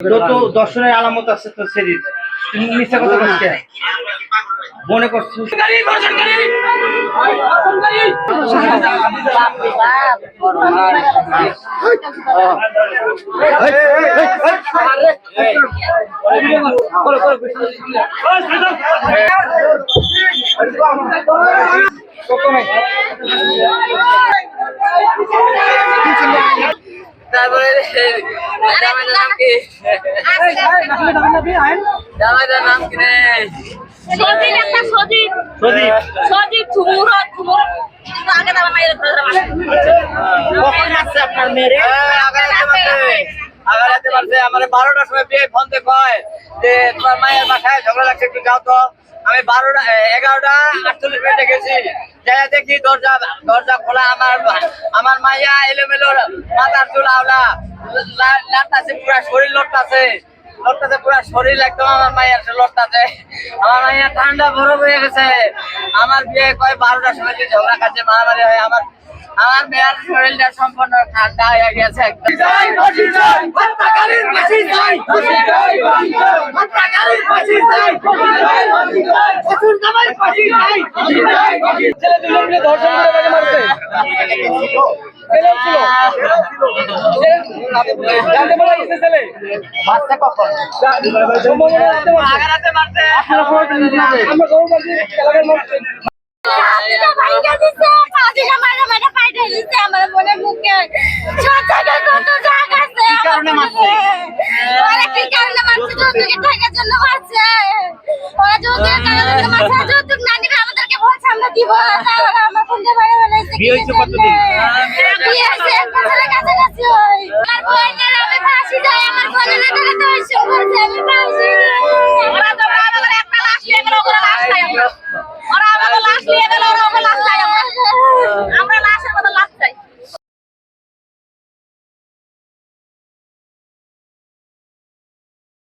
যত দর্শনের আলামত আছে তো শরীর তুমি মিথ্যা কথা বলছে মনে করছ তারপরে আগে আমার বারোটার সময় বিয়ে ফোন কয় যে তোমার মায়ের বাসায় ঝগড়া লাগছে, একটু যাও তো। আমি বারোটা এগারোটা, আটচল্লিশ মিনিটে গেছি। যাই দেখি দরজা দরজা খোলা, আমার আমার মাইয়া এলোমেলো মাথার চুল আওলা। লাটটাছে পুরা শরীর লড়তাছে পুরা শরীর একদম আমার লড়তাছে আমার মাইয়া ঠান্ডা হয়ে গেছে। আমার কয় ঝগড়া খাচ্ছে মারামারি হয়, আমার আমার মেয়ের শরীরটা সম্পূর্ণ ঠান্ডা হয়ে গেছে একদম। আমার মনে মুখে। কারণে মারছে। ওরা কি কারণে মারছে? যৌতুকে থাকার জন্য মারছে। ওরা যৌতুকের টাকার জন্য মারছে। যৌতুক না দিলে আমাদেরকে বলছে সামনে দিব ওরা আমার ফোনটা মারা মারাইছে বিয়ে হয়েছে কতদিন? বিয়ে হয়েছে এক বছরের কাছাকাছি হয় আমার বোনের আমি ফাঁসি যাই আমার বোনের এখানে তো ওই করছে আমি ফাঁসি যাই